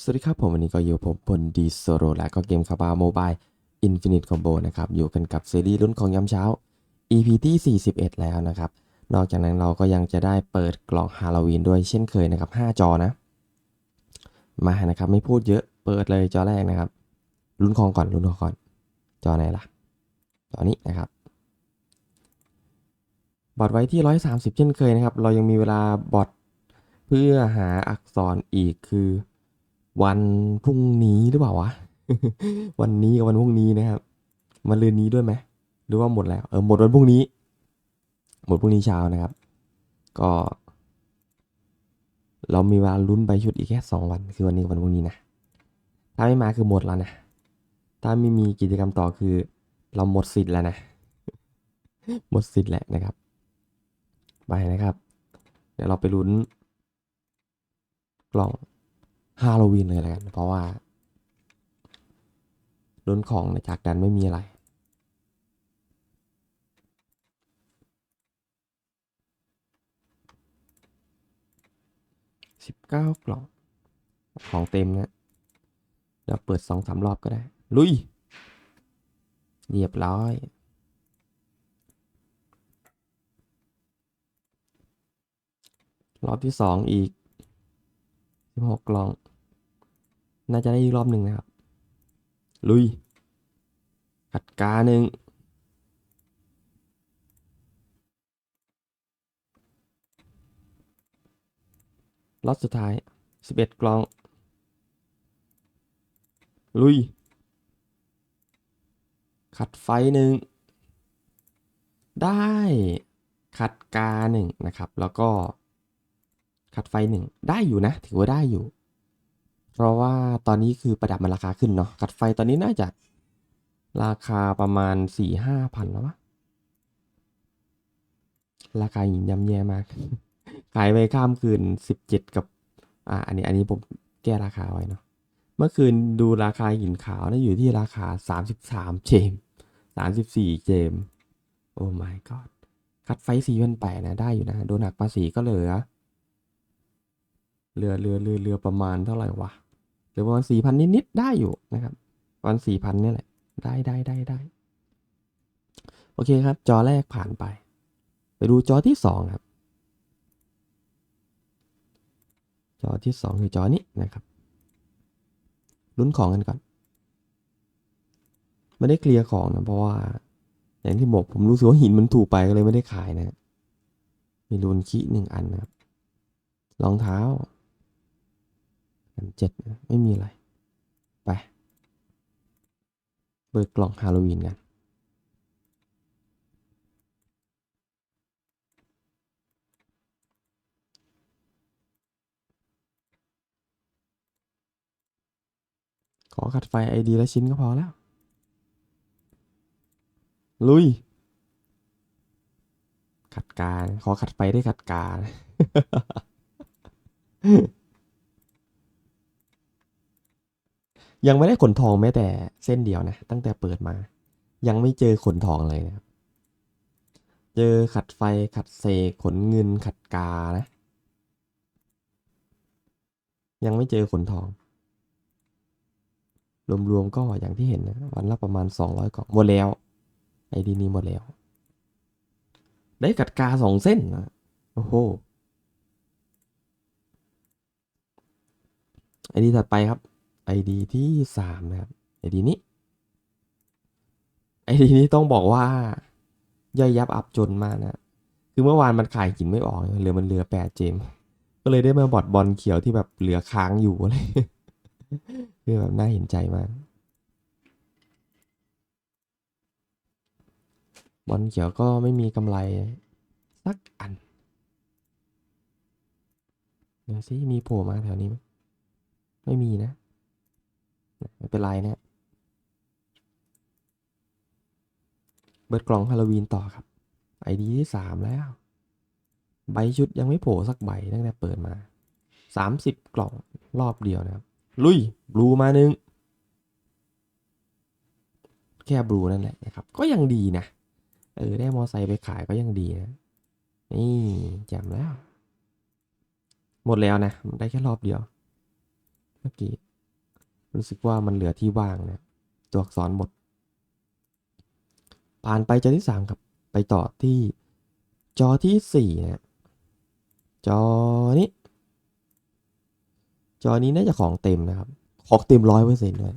สวัสดีครับผมวันนี้ก็อยู่ผมบนดีโซโรและก็เกมคาบาโมบายอินฟินิตคอมโบนะครับ อยู่กันกับซีรีส์รุ่นของยามเช้า EP ที่ 41 แล้วนะครับ นอกจากนั้นเราก็ยังจะได้เปิดกล่องฮาโลวีนด้วยเช่นเคยนะครับ 5 จอนะ มานะครับไม่พูดเยอะเปิดเลยจอแรกนะครับ รุ่นของก่อนรุ่นของก่อน จอไหนล่ะ จอนี้นะครับบอทไว้ที่ 130 เช่นเคยนะครับ เรายังมีเวลาบอทเพื่อหาอักษรอีกคือ วันพรุ่งนี้หรือเปล่าวะ วันนี้กับวันพรุ่งนี้นะครับมาเรือนนี้ด้วยไหมหรือว่าหมดแล้ว เออหมดวันพรุ่งนี้ หมดพรุ่งนี้เช้านะครับ ก็ เรามีเวลาลุ้นใบชุดอีกแค่สองวัน คือวันนี้กับวันพรุ่งนี้นะ ถ้าไม่มาคือหมดแล้วนะ ถ้าไม่มีกิจกรรมต่อคือ เราหมดสิทธิ์แล้วนะ หมดสิทธิ์แล้วนะครับ ไปนะครับ เดี๋ยวเราไปลุ้นกล่อง ฮาโลวีนเลยแล้วกัน เพราะว่าลุ้นของในจากดันไม่มีอะไร สิบเก้ากล่อง ของเต็มนะเดี๋ยวเปิดสองสามรอบก็ได้ ลุยเรียบร้อยรอบที่สองอีกสิบหกกล่อง น่าจะได้อีกรอบหนึ่งนะครับ ลุย ขัดกาหนึ่งรอบสุดท้ายสิบเอ็ดกล่อง ลุย ขัดไฟหนึ่ง ได้ขัดกาหนึ่งนะครับ แล้วก็ขัดไฟหนึ่ง ได้อยู่นะ ถือว่าได้อยู่ เพราะว่าตอนนี้คือประดับมันราคาขึ้นเนาะขัดไฟตอนนี้น่าจะราคาประมาณสี่ห้าพันแล้ววะราคาหินย่ำแย่มาก ขายไปข้ามคืนสิบเจ็ดกับ อ่า อันนี้อันนี้ผมแก้ราคาไว้เนาะ เมื่อคืนดูราคาหินขาวนะอยู่ที่ราคาสามสิบสามเจมสามสิบสี่เจม โอ้ my god คัดไฟสี่พันแปดนะได้อยู่นะ โดนหักภาษีก็เหลือเรือเรือเรือเรือประมาณเท่าไหร่วะ เหลือประมาณสี่พันนิดๆได้อยู่นะครับประมาณสี่พันนี่แหละ ได้ได้ได้ได้โอเคครับ จอแรกผ่านไป ไปดูจอที่สองครับ จอที่สองคือจอนี้นะครับลุ้นของกันก่อนไม่ได้เคลียร์ของนะเพราะว่าอย่างที่บอกผมรู้สึกว่าหินมันถูกไปก็เลยไม่ได้ขายนะ มีรูนคีหนึ่งอันนะครับรองเท้า อันเจ็ดไม่มีอะไร ไป เปิดกล่องฮาโลวีนกันขอขัดไฟไอดีละชิ้นก็พอแล้ว ลุย ขัดการ ขอขัดไฟได้ขัดการ ยังไม่ได้ขนทองแม้แต่เส้นเดียวนะ ตั้งแต่เปิดมา ยังไม่เจอขนทองเลยนะครับ เจอขัดไฟขัดเซขนเงินขัดกานะ ยังไม่เจอขนทอง รวมๆก็อย่างที่เห็นนะวันละประมาณ 200กล่องหมดแล้ว ไอ้ดีนี้หมดแล้ว ได้กัดกาสองเส้นนะโอ้โหไอ้ดีถัดไปครับ ไอดีที่สามนะครับไอดีนี้ไอดีนี้ต้องบอกว่าย่อยยับอับจนมากนะคือเมื่อวานมันขายหินไม่ออกเหลือมันเหลือแปดเจม ก็เลยได้มาบอดบอลเขียวที่แบบเหลือค้างอยู่เลยคือแบบน่าเห็นใจมากบอลเขียวก็ไม่มีกำไรสักอันเดี๋ยวสิมีโผล่มาแถวนี้ไหมไม่มีนะ ไม่เป็นไรนะเบิดกล่องฮาโลวีนต่อครับไอดีที่สามแล้ว ใบชุดยังไม่โผล่สักใบตั้งแต่เปิดมาสามสิบกล่องรอบเดียวนะครับ ลุยบลูมาหนึ่งแค่บลูนั่นแหละนะครับ ก็ยังดีนะ เออ ได้มอไซค์ไปขายก็ยังดีนะ นี่แจมแล้ว หมดแล้วนะ ได้แค่รอบเดียว เมื่อกี้ รู้สึกว่ามันเหลือที่ว่างเนี่ยตัวอักษรหมด ผ่านไปจอที่สามครับ ไปต่อที่จอที่สี่เนี่ยจอนี้จอนี้น่าจะของเต็มนะครับ ของเต็มร้อยเปอร์เซ็นต์ด้วย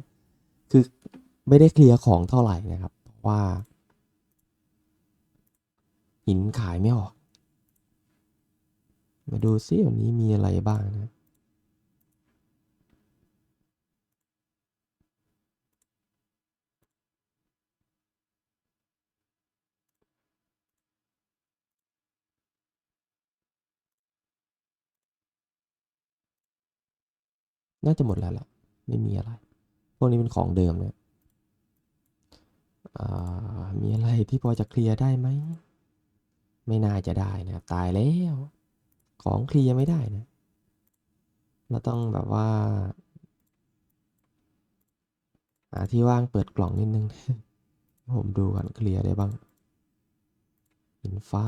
คือไม่ได้เคลียร์ของเท่าไหร่นะครับ เพราะว่า หินขายไม่ออก มาดูซิวันนี้มีอะไรบ้างนะ น่าจะหมดแล้วล่ะ ไม่มีอะไร พวกนี้เป็นของเดิมเนี่ยมีอะไรที่พอจะเคลียร์ได้ไหม ไม่น่าจะได้นะครับ ตายแล้ว ของเคลียร์ไม่ได้นะ เราต้องแบบว่าหาที่ว่างเปิดกล่องนิดนึง ผมดูก่อนเคลียร์ได้บ้างหินฟ้า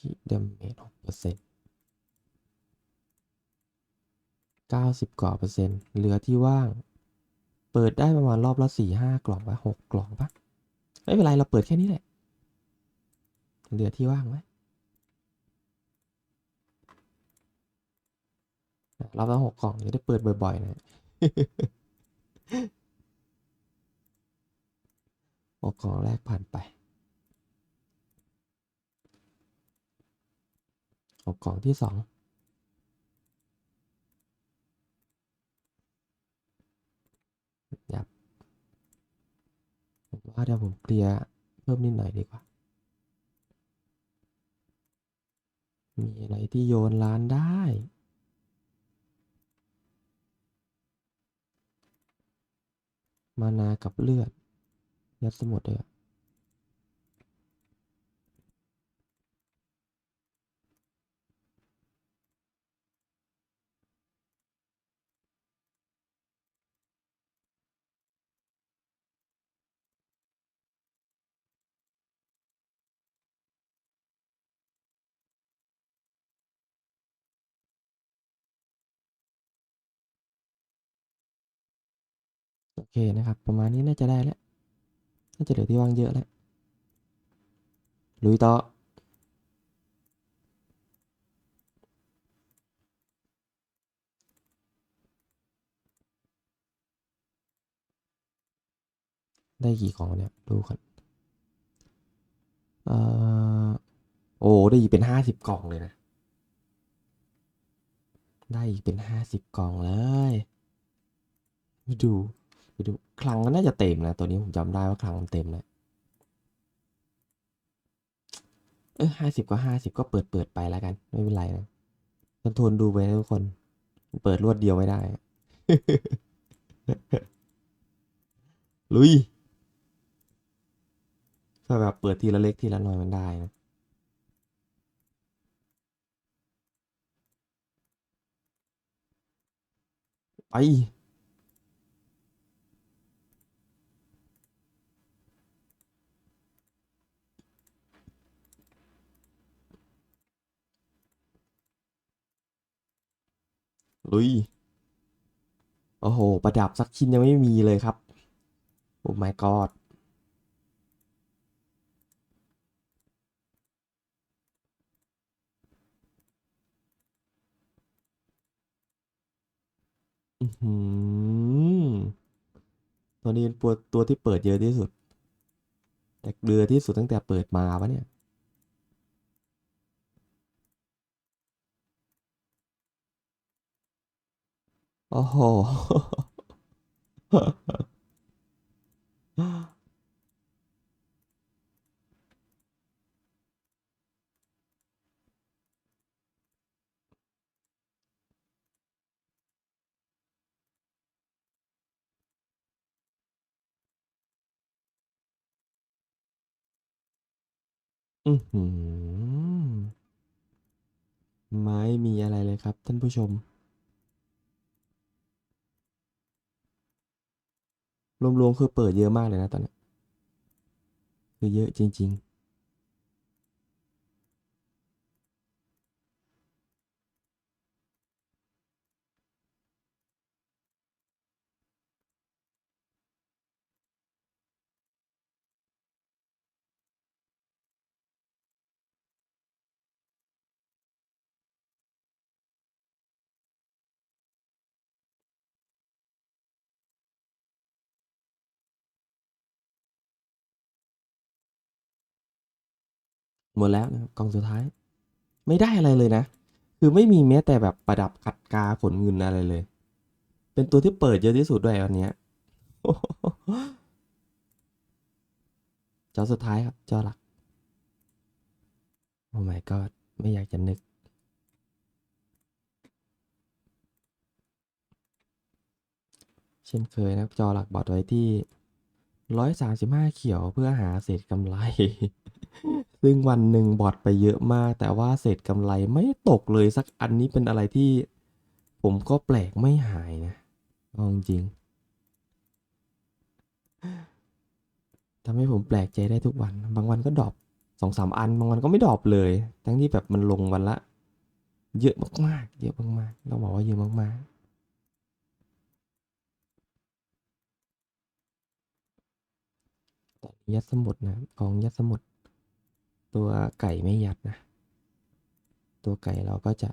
คีดเมจหกเปอร์เซ็นต์เก้าสิบกว่าเปอร์เซ็นต์เหลือที่ว่าง เปิดได้ประมาณรอบละสี่ห้ากล่องปะหกกล่องปะไม่เป็นไร เราเปิดแค่นี้แหละ เหลือที่ว่างไว้รอบละหกกล่องจะได้เปิดบ่อยๆนะหกกล่องแรกผ่านไป หกกล่องที่สองยับผมว่าเดี๋ยวผมเคลียร์เพิ่มนิดหน่อยดีกว่า มีอะไรที่โยนร้านได้มานากับเลือดยัดสมุดเลย เคนะครับ ประมาณนี้น่าจะได้แล้ว น่าจะเหลือที่ว่างเยอะแล้ว ลุยต่อ ได้กี่ของเนี่ย ดูก่อนเอ่อโอ้ ได้อีกเป็นห้าสิบกล่องเลยนะ ได้อีกเป็นห้าสิบกล่องเลย ดู ดูคลังก็น่าจะเต็มนะตัวนี้ผมจำได้ว่าคลังมันเต็มนะเออห้าสิบก็ห้าสิบก็เปิดเปิดไปแล้วกัน ไม่เป็นไรนะทนทนดูไปทุกคน เปิดรวดเดียวไม่ได้ ลุยถ้าแบบเปิดทีละเล็กทีละน้อยมันได้นะไป ลุย โอ้โห ประดับสักชิ้นยังไม่มีเลยครับ โอ้ my god อือหือตัวนี้เป็นตัวตัวที่เปิดเยอะที่สุด แต่เรือที่สุดตั้งแต่เปิดมาปะเนี่ย โอ้โห อือหือ ไม่มีอะไรเลยครับท่านผู้ชม รวมๆคือเปิดเยอะมากเลยนะตอนนี้คือเยอะจริง ๆ หมดแล้วนะครับกล่องสุดท้าย ไม่ได้อะไรเลยนะ คือไม่มีแม้แต่แบบประดับกัดกาขนเงินอะไรเลย เป็นตัวที่เปิดเยอะที่สุดด้วยวันนี้ยจอสุดท้ายครับจอหลัก โอ้ my god ไม่อยากจะนึก เช่นเคยนะครับจอหลักบอดไว้ที่ร้อยสามสิบห้าเขียวเพื่อหาเศษกำไร ซึ่งวันหนึ่งบอดไปเยอะมาก แต่ว่าเศษกำไรไม่ตกเลยสักอันนี้เป็นอะไรที่ ผมก็แปลกไม่หายนะเอาจริงทำให้ผมแปลกใจได้ทุกวัน บางวันก็ดรอปสองสามอัน บางวันก็ไม่ดรอปเลย ทั้งที่แบบมันลงวันละ เยอะมากๆ เยอะมากๆต้องบอกว่าเยอะมากๆตอนนี้ยัดสมุดนะกองยัดสมุด ตัวไก่ไม่ยัดนะ ตัวไก่เราก็จะ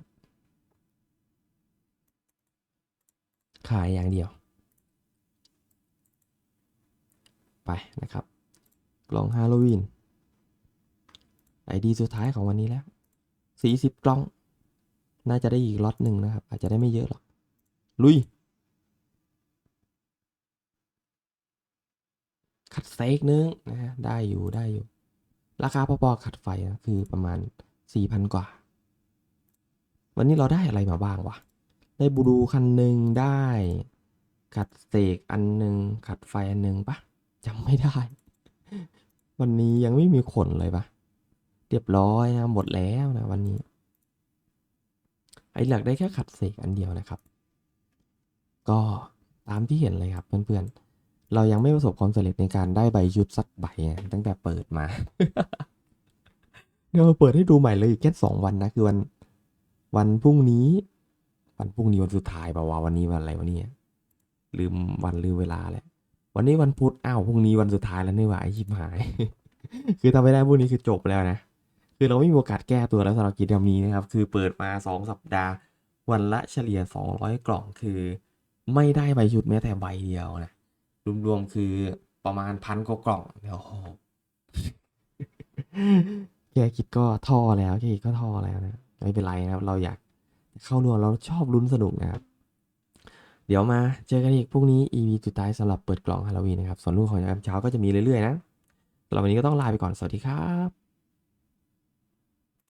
ขายอย่างเดียว ไปนะครับ กล่องฮาโลวีนไอดีสุดท้ายของวันนี้แล้ว 40 กล่อง น่าจะได้อีกล็อตหนึ่งนะครับ อาจจะได้ไม่เยอะหรอก ลุยขัดเซกนึงนะฮะได้อยู่ได้อยู่ ราคาพอๆขัดไฟนะคือประมาณ 4,000 กว่า วันนี้เราได้อะไรมาบ้างวะ ได้บูดูคันหนึ่งได้ ขัดเสกอันหนึ่งขัดไฟอันหนึ่งปะจำไม่ได้ วันนี้ยังไม่มีขนเลยปะเรียบร้อยนะหมดแล้วนะวันนี้ ไอ้หลักได้แค่ขัดเสกอันเดียวนะครับ ก็ตามที่เห็นเลยครับเพื่อนๆ เรายังไม่ประสบความสำเร็จในการได้ใบชุดสักใบตั้งแต่เปิดมา เดี๋ยวมาเปิดให้ดูใหม่เลยแค่สองวันนะ คือวัน วันพรุ่งนี้ วันพรุ่งนี้วันสุดท้ายป่าววันนี้วันอะไรวันนี้ลืมวันลืมเวลาแล้ววันนี้วันพุธอ้าวพรุ่งนี้วันสุดท้ายแล้วนี่หว่าไอ้ชิบหาย คือทำไม่ได้พรุ่งนี้คือจบแล้วนะคือเราไม่มีโอกาสแก้ตัวแล้วสำหรับกิจกรรมนี้นะครับ คือเปิดมาสองสัปดาห์ วันละเฉลี่ยสองร้อยกล่องคือ ไม่ได้ใบชุดแม้แต่ใบเดียวนะ รวมๆคือประมาณพันกว่ากล่องโอ้โหแค่คิดก็ท่อแล้วแค่คิดก็ท่อแล้วนะไม่เป็นไรนะครับ เราอยากเข้าร่วมเราชอบลุ้นสนุกนะครับ เดี๋ยวมาเจอกันอีกพรุ่งนี้ EP สุดท้ายสำหรับเปิดกล่องฮาโลวีนนะครับ ส่วนลูกของยามเช้าก็จะมีเรื่อยๆนะสำหรับวันนี้ก็ต้องลาไปก่อน สวัสดีครับ